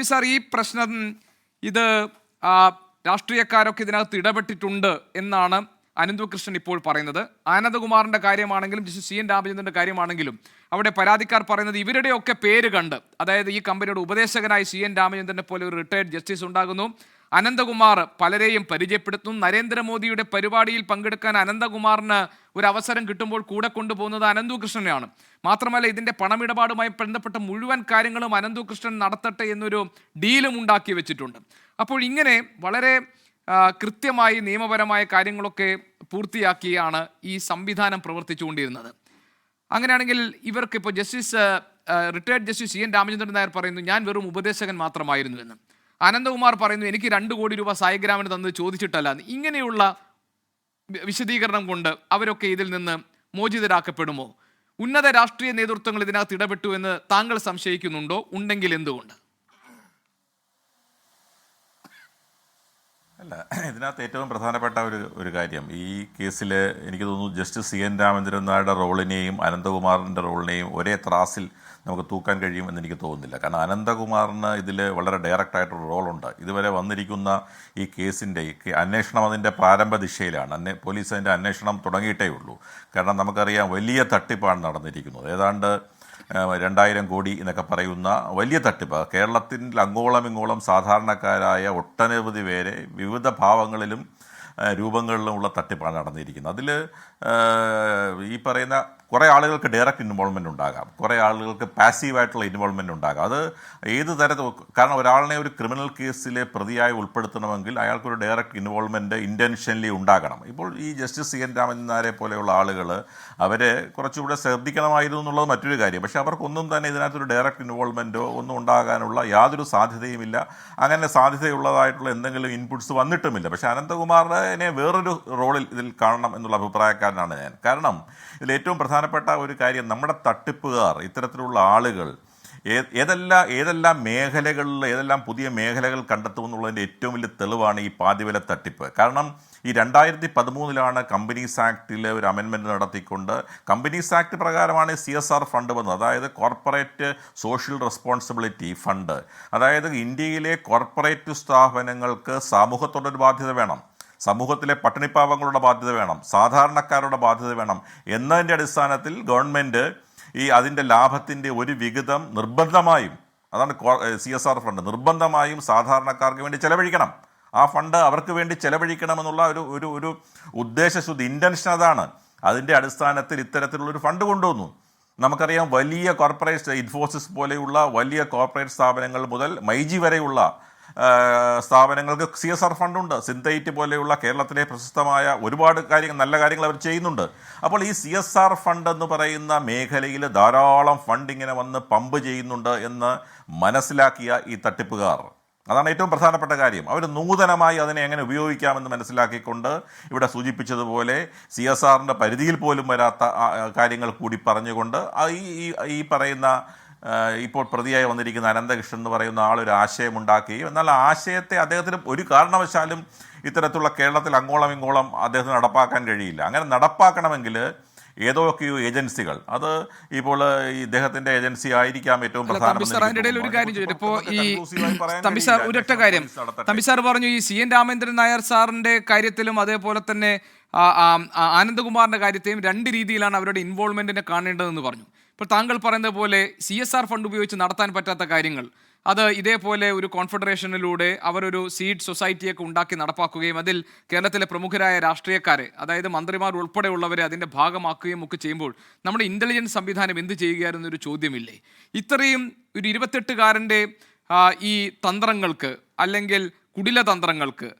Thampi sir ഈ പ്രശ്നം ഇത് രാഷ്ട്രീയക്കാരൊക്കെ ഇതിനകത്ത് ഇടപെട്ടിട്ടുണ്ട് എന്നാണ് അനന്തകൃഷ്ണൻ ഇപ്പോൾ പറയുന്നത്. ആനന്ദകുമാറിന്റെ കാര്യമാണെങ്കിലും ജസ്റ്റിസ് സി എൻ രാമചന്ദ്രന്റെ കാര്യമാണെങ്കിലും അവിടെ പരാതിക്കാർ പറയുന്നത് ഇവരുടെയൊക്കെ പേര് കണ്ട് അതായത് ഈ കമ്പനിയുടെ ഉപദേശകനായി സി എൻ രാമചന്ദ്രനെ പോലെ ഒരു റിട്ടയർഡ് ജസ്റ്റിസ് ഉണ്ടാകുന്നു. അനന്തകുമാർ പലരെയും പരിചയപ്പെടുത്തുന്നു. നരേന്ദ്രമോദിയുടെ പരിപാടിയിൽ പങ്കെടുക്കാൻ അനന്തകുമാറിന് ഒരു അവസരം കിട്ടുമ്പോൾ കൂടെ കൊണ്ടുപോകുന്നത് അനന്തു കൃഷ്ണനെയാണ് മാത്രമല്ല ഇതിന്റെ പണമിടപാടുമായി ബന്ധപ്പെട്ട മുഴുവൻ കാര്യങ്ങളും അനന്തു കൃഷ്ണൻ നടത്തട്ടെ എന്നൊരു ഡീലും ഉണ്ടാക്കി വെച്ചിട്ടുണ്ട്. അപ്പോൾ ഇങ്ങനെ വളരെ കൃത്യമായി നിയമപരമായ കാര്യങ്ങളൊക്കെ പൂർത്തിയാക്കിയാണ് ഈ സംവിധാനം പ്രവർത്തിച്ചുകൊണ്ടിരുന്നത്. അങ്ങനെയാണെങ്കിൽ ഇവർക്ക് ഇപ്പോൾ justice retired justice C N Ramachandran Nair പറയുന്നു ഞാൻ വെറും ഉപദേശകൻ മാത്രമായിരുന്നു എന്ന് അനന്തകുമാർ പറയുന്നു എനിക്ക് രണ്ട് കോടി രൂപ സായിഗ്രാമിന് തന്നത് ചോദിച്ചിട്ടല്ല. ഇങ്ങനെയുള്ള വിശദീകരണം കൊണ്ട് അവരൊക്കെ ഇതിൽ നിന്ന് മോചിതരാക്കപ്പെടുമോ? ഉന്നത രാഷ്ട്രീയ നേതൃത്വങ്ങൾ ഇതിനകത്ത് ഇടപെട്ടു എന്ന് താങ്കൾ സംശയിക്കുന്നുണ്ടോ? ഉണ്ടെങ്കിൽ എന്തുകൊണ്ട്? അല്ല ഇതിനകത്ത് ഏറ്റവും പ്രധാനപ്പെട്ട ഒരു ഒരു കാര്യം. ഈ കേസിൽ എനിക്ക് തോന്നുന്നു ജസ്റ്റിസ് സി എൻ രാമചന്ദ്രൻ നായരുടെ റോളിനെയും അനന്തകുമാറിന്റെ റോളിനെയും ഒരേ ത്രാസിൽ നമുക്ക് തൂക്കാൻ കഴിയുമെന്ന് എനിക്ക് തോന്നുന്നില്ല. കാരണം അനന്തകുമാറിന് ഇതിൽ വളരെ ഡയറക്റ്റായിട്ടൊരു റോളുണ്ട് ഇതുവരെ വന്നിരിക്കുന്ന ഈ കേസിന്റെ അന്വേഷണം അതിന്റെ പ്രാരംഭ ദിശയിലാണ്. അന്വേ പോലീസ് അതിന്റെ അന്വേഷണം തുടങ്ങിയിട്ടേ ഉള്ളൂ. കാരണം നമുക്കറിയാം വലിയ തട്ടിപ്പാണ് നടന്നിരിക്കുന്നത്. ഏതാണ്ട് രണ്ടായിരം കോടി എന്നൊക്കെ പറയുന്ന വലിയ തട്ടിപ്പ്. കേരളത്തിൽ അങ്ങോളം ഇങ്ങോളം സാധാരണക്കാരായ ഒട്ടനവധി പേരെ വിവിധ ഭാവങ്ങളിലും രൂപങ്ങളിലും ഉള്ള തട്ടിപ്പാണ് നടന്നിരിക്കുന്നത്. അതിൽ ഈ പറയുന്ന കുറേ ആളുകൾക്ക് ഡയറക്റ്റ് ഇൻവോൾവ്മെന്റ് ഉണ്ടാകാം. കുറേ ആളുകൾക്ക് പാസീവായിട്ടുള്ള ഇൻവോൾവ്മെന്റ് ഉണ്ടാകാം. അത് ഏത് തരത്തിൽ കാരണം ഒരാളിനെ ഒരു ക്രിമിനൽ കേസിലെ പ്രതിയായി ഉൾപ്പെടുത്തണമെങ്കിൽ അയാൾക്കൊരു ഡയറക്റ്റ് ഇൻവോൾവ്മെന്റ് ഇന്റൻഷനലി ഉണ്ടാകണം. ഇപ്പോൾ ഈ ജസ്റ്റിസ് സി എൻ രാമചന്ദ്രനാരെ പോലെയുള്ള ആളുകൾ അവരെ കുറച്ചുകൂടെ ശ്രദ്ധിക്കണമായിരുന്നു എന്നുള്ളത് മറ്റൊരു കാര്യം. പക്ഷേ അവർക്കൊന്നും തന്നെ ഇതിനകത്തൊരു ഡയറക്റ്റ് ഇൻവോൾവ്മെന്റോ ഒന്നും ഉണ്ടാകാനുള്ള യാതൊരു സാധ്യതയുമില്ല. അങ്ങനെ സാധ്യതയുള്ളതായിട്ടുള്ള എന്തെങ്കിലും ഇൻപുട്സ് വന്നിട്ടുമില്ല. പക്ഷേ അനന്തകുമാറിനെ വേറൊരു റോളിൽ ഇതിൽ കാണണം എന്നുള്ള അഭിപ്രായക്കാരനാണ് ഞാൻ. കാരണം ഇതിൽ ഏറ്റവും പ്രധാനപ്പെട്ട ഒരു കാര്യം നമ്മുടെ തട്ടിപ്പുകാർ ഇത്തരത്തിലുള്ള ആളുകൾ ഏതെല്ലാം ഏതെല്ലാം മേഖലകളിൽ ഏതെല്ലാം പുതിയ മേഖലകൾ കണ്ടെത്തുമെന്നുള്ളതിന്റെ ഏറ്റവും വലിയ തെളിവാണ് ഈ പാതിവില തട്ടിപ്പ്. കാരണം ഈ രണ്ടായിരത്തി പതിമൂന്നിലാണ് കമ്പനീസ് ആക്ടിൽ ഒരു അമെൻമെന്റ് നടത്തിക്കൊണ്ട് കമ്പനീസ് ആക്ട് പ്രകാരമാണ് സി എസ് ആർ ഫണ്ട് വന്നത്. അതായത് കോർപ്പറേറ്റ് സോഷ്യൽ റെസ്പോൺസിബിലിറ്റി ഫണ്ട്. അതായത് ഇന്ത്യയിലെ കോർപ്പറേറ്റ് സ്ഥാപനങ്ങൾക്ക് സമൂഹത്തോടൊരു ബാധ്യത വേണം. സമൂഹത്തിലെ പട്ടിണിപ്പാവങ്ങളുടെ ബാധ്യത വേണം സാധാരണക്കാരുടെ ബാധ്യത വേണം എന്നതിന്റെ അടിസ്ഥാനത്തിൽ ഗവൺമെന്റ് ഈ അതിന്റെ ലാഭത്തിന്റെ ഒരു വിഹിതം നിർബന്ധമായും അതാണ് സി എസ് ആർ ഫണ്ട് നിർബന്ധമായും സാധാരണക്കാർക്ക് വേണ്ടി ചെലവഴിക്കണം. ആ ഫണ്ട് അവർക്ക് വേണ്ടി ചെലവഴിക്കണമെന്നുള്ള ഒരു ഒരു ഒരു ഉദ്ദേശശുദ്ധി ഇന്റൻഷൻ അതാണ്. അതിന്റെ അടിസ്ഥാനത്തിൽ ഇത്തരത്തിലുള്ളൊരു ഫണ്ട് കൊണ്ടുവന്നു. നമുക്കറിയാം വലിയ കോർപ്പറേറ്റ് ഇൻഫോസിസ് പോലെയുള്ള വലിയ കോർപ്പറേറ്റ് സ്ഥാപനങ്ങൾ മുതൽ മൈജി വരെയുള്ള സ്ഥാപനങ്ങൾക്ക് സി എസ് ആർ ഫണ്ടുണ്ട് സിന്തൈറ്റ് പോലെയുള്ള കേരളത്തിലെ പ്രശസ്തമായ ഒരുപാട് കാര്യങ്ങൾ നല്ല കാര്യങ്ങൾ അവർ ചെയ്യുന്നുണ്ട്. അപ്പോൾ ഈ സി എസ് ആർ ഫണ്ട് എന്ന് പറയുന്ന മേഖലയിൽ ധാരാളം ഫണ്ട് ഇങ്ങനെ വന്ന് പമ്പ് ചെയ്യുന്നുണ്ട് എന്ന് മനസ്സിലാക്കിയ ഈ തട്ടിപ്പുകാർ. അതാണ് ഏറ്റവും പ്രധാനപ്പെട്ട കാര്യം. അവർ നൂതനമായി അതിനെ എങ്ങനെ ഉപയോഗിക്കാമെന്ന് മനസ്സിലാക്കിക്കൊണ്ട് ഇവിടെ സൂചിപ്പിച്ചതുപോലെ സി എസ് ആറിന്റെ പരിധിയിൽ പോലും വരാത്ത കാര്യങ്ങൾ കൂടി പറഞ്ഞുകൊണ്ട് ഈ ഈ- പറയുന്ന ഇപ്പോൾ പ്രതിയായി വന്നിരിക്കുന്ന അനന്തകൃഷ്ണൻ എന്ന് പറയുന്ന ആളൊരു ആശയം ഉണ്ടാക്കുകയും എന്നാൽ ആ ആശയത്തെ അദ്ദേഹത്തിന് ഒരു കാരണവശാലും ഇത്തരത്തിലുള്ള കേരളത്തിൽ അങ്ങോളം ഇങ്ങോളം അദ്ദേഹത്തിന് നടപ്പാക്കാൻ കഴിയില്ല. അങ്ങനെ നടപ്പാക്കണമെങ്കിൽ ഏതൊക്കെയോ ഏജൻസികൾ. അത് ഇപ്പോൾ ഇദ്ദേഹത്തിന്റെ ഏജൻസി ആയിരിക്കാം ഏറ്റവും പ്രധാനപ്പെട്ട ഒരു കാര്യം ചോദിച്ചു ഇപ്പോ ഈ തമ്പി സാർ. ഒരൊറ്റ കാര്യം. തമ്പി സാർ പറഞ്ഞു ഈ സി എൻ രാമേന്ദ്രൻ നായർ സാറിന്റെ കാര്യത്തിലും അതേപോലെ തന്നെ ആനന്ദകുമാറിന്റെ കാര്യത്തെയും രണ്ട് രീതിയിലാണ് അവരുടെ ഇൻവോൾവ്മെന്റിനെ കാണേണ്ടതെന്ന് പറഞ്ഞു. ഇപ്പോൾ താങ്കൾ പറയുന്നത് പോലെ സി എസ് ആർ ഫണ്ട് ഉപയോഗിച്ച് നടത്താൻ പറ്റാത്ത കാര്യങ്ങൾ. അത് ഇതേപോലെ ഒരു കോൺഫെഡറേഷനിലൂടെ അവരൊരു സീഡ് സൊസൈറ്റിയൊക്കെ ഉണ്ടാക്കി നടപ്പാക്കുകയും അതിൽ കേരളത്തിലെ പ്രമുഖരായ രാഷ്ട്രീയക്കാരെ അതായത് മന്ത്രിമാർ ഉൾപ്പെടെയുള്ളവരെ അതിന്റെ ഭാഗമാക്കുകയും ഒക്കെ ചെയ്യുമ്പോൾ നമ്മുടെ ഇന്റലിജൻസ് സംവിധാനം എന്ത് ചെയ്യുകയായിരുന്നൊരു ചോദ്യമില്ലേ? ഇത്രയും ഒരു ഇരുപത്തെട്ടുകാരന്റെ ഈ തന്ത്രങ്ങൾക്ക് അല്ലെങ്കിൽ കുടില തന്ത്രങ്ങൾക്ക്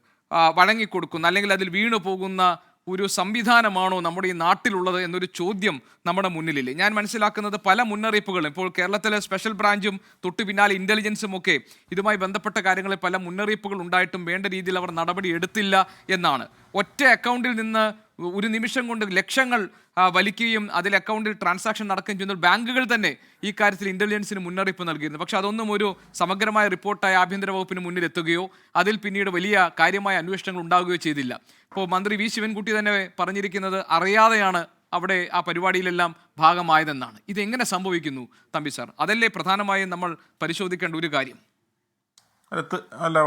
വഴങ്ങിക്കൊടുക്കുന്ന അല്ലെങ്കിൽ അതിൽ വീണു പോകുന്ന ഒരു സംവിധാനമാണോ നമ്മുടെ ഈ നാട്ടിലുള്ളത് എന്നൊരു ചോദ്യം നമ്മുടെ മുന്നിലില്ലേ? ഞാൻ മനസ്സിലാക്കുന്നത് പല മുന്നറിയിപ്പുകളും ഇപ്പോൾ കേരളത്തിലെ സ്പെഷ്യൽ ബ്രാഞ്ചും തൊട്ടു പിന്നാലെ ഇന്റലിജൻസും ഒക്കെ ഇതുമായി ബന്ധപ്പെട്ട കാര്യങ്ങളിൽ പല മുന്നറിയിപ്പുകൾ ഉണ്ടായിട്ടും വേണ്ട രീതിയിൽ അവർ നടപടി എടുത്തില്ല എന്നാണ്. ഒറ്റ അക്കൗണ്ടിൽ നിന്ന് ഒരു നിമിഷം കൊണ്ട് ലക്ഷങ്ങൾ വലിക്കുകയും അതിൽ അക്കൗണ്ടിൽ ട്രാൻസാക്ഷൻ നടക്കുകയും ചെയ്യുന്ന ബാങ്കുകൾ തന്നെ ഈ കാര്യത്തിൽ ഇന്റലിജൻസിന് മുന്നറിയിപ്പ് നൽകിയിരുന്നു. പക്ഷെ അതൊന്നും ഒരു സമഗ്രമായ റിപ്പോർട്ടായി ആഭ്യന്തര വകുപ്പിന് മുന്നിൽ എത്തുകയോ അതിൽ പിന്നീട് വലിയ കാര്യമായ അന്വേഷണങ്ങൾ ഉണ്ടാവുകയോ ചെയ്തില്ല. ഇപ്പോൾ മന്ത്രി വി. ശിവൻകുട്ടി തന്നെ പറഞ്ഞിരിക്കുന്നത് അറിയാതെയാണ് അവിടെ ആ പരിപാടിയിലെല്ലാം ഭാഗമായതെന്നാണ്. ഇതെങ്ങനെ സംഭവിക്കുന്നു തമ്പി സാർ? അതല്ലേ പ്രധാനമായും നമ്മൾ പരിശോധിക്കേണ്ട ഒരു കാര്യം. അല്ല,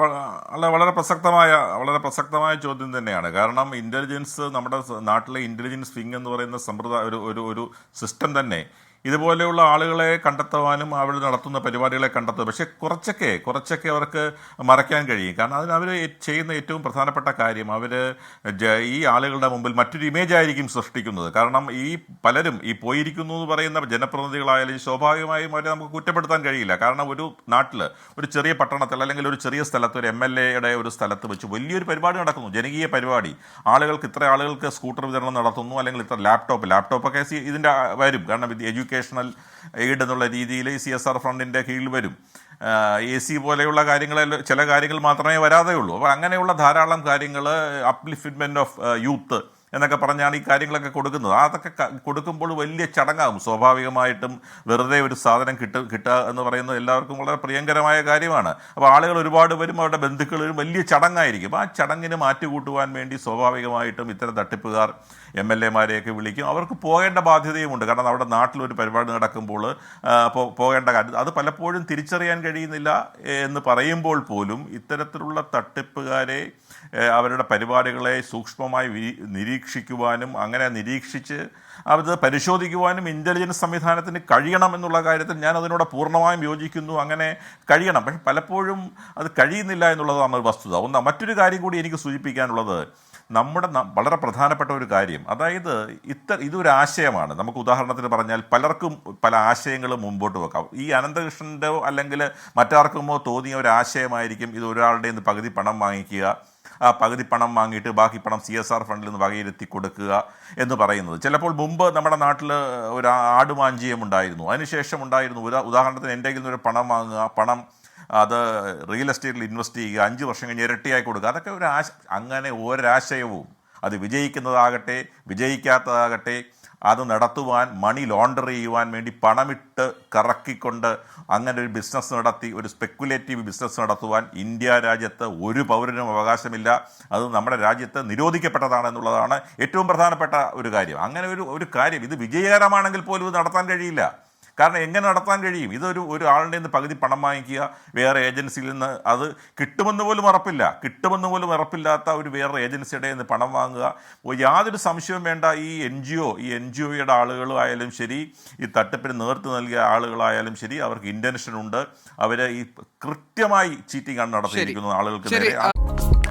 അല്ല വളരെ പ്രസക്തമായ വളരെ പ്രസക്തമായ ചോദ്യം തന്നെയാണ്. കാരണം ഇന്റലിജൻസ് നമ്മുടെ നാട്ടിലെ ഇന്റലിജൻസ് വിങ് എന്ന് പറയുന്ന സമ്പ്രദായ ഒരു ഒരു ഒരു സിസ്റ്റം തന്നെ ഇതുപോലെയുള്ള ആളുകളെ കണ്ടെത്തുവാനും അവർ നടത്തുന്ന പരിപാടികളെ കണ്ടെത്തുക. പക്ഷേ കുറച്ചൊക്കെ കുറച്ചൊക്കെ അവർക്ക് മറയ്ക്കാൻ കഴിയും. കാരണം അതിന് അവർ ചെയ്യുന്ന ഏറ്റവും പ്രധാനപ്പെട്ട കാര്യം അവർ ഈ ആളുകളുടെ മുമ്പിൽ മറ്റൊരു ഇമേജ് ആയിരിക്കും സൃഷ്ടിക്കുന്നത്. കാരണം ഈ പലരും ഈ പോയിരിക്കുന്നു എന്ന് പറയുന്ന ജനപ്രതിനിധികളായാലും സ്വാഭാവികമായും അവരെ നമുക്ക് കുറ്റപ്പെടുത്താൻ കഴിയില്ല. കാരണം ഒരു നാട്ടിൽ ഒരു ചെറിയ പട്ടണത്തിൽ അല്ലെങ്കിൽ ഒരു ചെറിയ സ്ഥലത്ത് ഒരു എം എൽ എയുടെ ഒരു സ്ഥലത്ത് വെച്ച് വലിയൊരു പരിപാടി നടക്കുന്നു. ജനകീയ പരിപാടി. ആളുകൾക്ക് ഇത്ര ആളുകൾക്ക് സ്കൂട്ടർ വിതരണം നടത്തുന്നു അല്ലെങ്കിൽ ഇത്ര ലാപ്ടോപ്പ് ലാപ്ടോപ്പൊക്കെ ഇതിന്റെ വരും. കാരണം ഇത് എഡ്യൂക്കേഷണൽ എയ്ഡ് എന്നുള്ള രീതിയിൽ സി എസ് ആർ ഫണ്ടിന്റെ കീഴിൽ വരും. എ സി പോലെയുള്ള കാര്യങ്ങളെ ചില കാര്യങ്ങൾ മാത്രമേ വരാതെ ഉള്ളൂ അപ്പോൾ അങ്ങനെയുള്ള ധാരാളം കാര്യങ്ങൾ അപ്ലിഫ്റ്റ്മെന്റ് ഓഫ് യൂത്ത് എന്നൊക്കെ പറഞ്ഞാണ് ഈ കാര്യങ്ങളൊക്കെ കൊടുക്കുന്നത്. അതൊക്കെ കൊടുക്കുമ്പോൾ വലിയ ചടങ്ങാകും. സ്വാഭാവികമായിട്ടും വെറുതെ ഒരു സാധനം കിട്ട കിട്ടുക എന്ന് പറയുന്നത് എല്ലാവർക്കും വളരെ പ്രിയങ്കരമായ കാര്യമാണ്. അപ്പോൾ ആളുകൾ ഒരുപാട് വരും അവരുടെ ബന്ധുക്കൾ വലിയ ചടങ്ങായിരിക്കും. ആ ചടങ്ങിന് മാറ്റുകൂട്ടുവാൻ വേണ്ടി സ്വാഭാവികമായിട്ടും ഇത്തരം തട്ടിപ്പുകാർ എം എൽ എമാരെയൊക്കെ വിളിക്കും. അവർക്ക് പോകേണ്ട ബാധ്യതയുമുണ്ട്. കാരണം അവിടെ നാട്ടിലൊരു പരിപാടി നടക്കുമ്പോൾ പോകേണ്ട കാര്യം അത് പലപ്പോഴും തിരിച്ചറിയാൻ കഴിയുന്നില്ല എന്ന് പറയുമ്പോൾ പോലും ഇത്തരത്തിലുള്ള തട്ടിപ്പുകാരെ അവരുടെ പരിപാടികളെ സൂക്ഷ്മമായി നിരീക്ഷിക്കുവാനും അങ്ങനെ നിരീക്ഷിച്ച് അത് പരിശോധിക്കുവാനും ഇന്റലിജൻസ് സംവിധാനത്തിന് കഴിയണം എന്നുള്ള കാര്യത്തിൽ ഞാൻ അതിനോട് പൂർണമായും യോജിക്കുന്നു. അങ്ങനെ കഴിയണം. പക്ഷെ പലപ്പോഴും അത് കഴിയുന്നില്ല എന്നുള്ളതാണ് ഒരു വസ്തുത. ഒന്ന് മറ്റൊരു കാര്യം കൂടി എനിക്ക് സൂചിപ്പിക്കാനുള്ളത്. നമ്മുടെ വളരെ പ്രധാനപ്പെട്ട ഒരു കാര്യം. അതായത് ഇത്ത ഇതൊരു ആശയമാണ്. നമുക്ക് ഉദാഹരണത്തിന് പറഞ്ഞാൽ പലർക്കും പല ആശയങ്ങളും മുമ്പോട്ട് വെക്കാം. ഈ അനന്തകൃഷ്ണന്റെ അല്ലെങ്കിൽ മറ്റാർക്കുമോ തോന്നിയ ഒരു ആശയമായിരിക്കും ഇത് ഒരാളുടെ നിന്ന് പകുതി പണം വാങ്ങിക്കുക. ആ പകുതി പണം വാങ്ങിയിട്ട് ബാക്കി പണം സി എസ് ആർ ഫണ്ടിൽ നിന്ന് വകയിരുത്തി കൊടുക്കുക എന്ന് പറയുന്നത്. ചിലപ്പോൾ മുമ്പ് നമ്മുടെ നാട്ടിൽ ഒരു ആടുമാഞ്ചിയം ഉണ്ടായിരുന്നു. അതിനുശേഷം ഉണ്ടായിരുന്നു. ഉദാ ഉദാഹരണത്തിന് എന്റെ കയ്യിൽ ഒരു പണം വാങ്ങുക പണം അത് റിയൽ എസ്റ്റേറ്റിൽ ഇൻവെസ്റ്റ് ചെയ്യുക അഞ്ച് വർഷം കഴിഞ്ഞ് ഇരട്ടിയായി കൊടുക്കുക. അതൊക്കെ ഒരു ആശ അങ്ങനെ ഒരാശയവും അത് വിജയിക്കുന്നതാകട്ടെ വിജയിക്കാത്തതാകട്ടെ അത് നടത്തുവാൻ മണി ലോണ്ടർ ചെയ്യുവാൻ വേണ്ടി പണമിട്ട് കറക്കിക്കൊണ്ട് അങ്ങനെ ഒരു ബിസിനസ് നടത്തി ഒരു സ്പെക്കുലേറ്റീവ് ബിസിനസ് നടത്തുവാൻ ഇന്ത്യ രാജ്യത്ത് ഒരു പൗരനും അവകാശമില്ല. അത് നമ്മുടെ രാജ്യത്ത് നിരോധിക്കപ്പെട്ടതാണ് എന്നുള്ളതാണ് ഏറ്റവും പ്രധാനപ്പെട്ട ഒരു കാര്യം. അങ്ങനെ ഒരു ഒരു കാര്യം. ഇത് വിജയകരമാണെങ്കിൽ പോലും ഇത് നടത്താൻ കഴിയില്ല. കാരണം എങ്ങനെ നടത്താൻ കഴിയും? ഇതൊരു ഒരു ആളുടെ നിന്ന് പകുതി പണം വാങ്ങിക്കുക വേറെ ഏജൻസിയിൽ നിന്ന് അത് കിട്ടുമെന്ന് പോലും ഉറപ്പില്ല. കിട്ടുമെന്ന് പോലും ഉറപ്പില്ലാത്ത ഒരു വേറെ ഏജൻസിയുടെ നിന്ന് പണം വാങ്ങുക. യാതൊരു സംശയവും വേണ്ട. ഈ എൻ ജി ഒ ഈ എൻ ജി ഒയുടെ ആളുകളായാലും ശരി ഈ തട്ടിപ്പിന് നേതൃത്വം നൽകിയ ആളുകളായാലും ശരി അവർക്ക് ഇന്റൻഷൻ ഉണ്ട്. അവരെ ഈ കൃത്യമായി ചീറ്റിംഗ് ആണ് നടത്തിയിരിക്കുന്നത് ആളുകൾക്ക് നേരെ.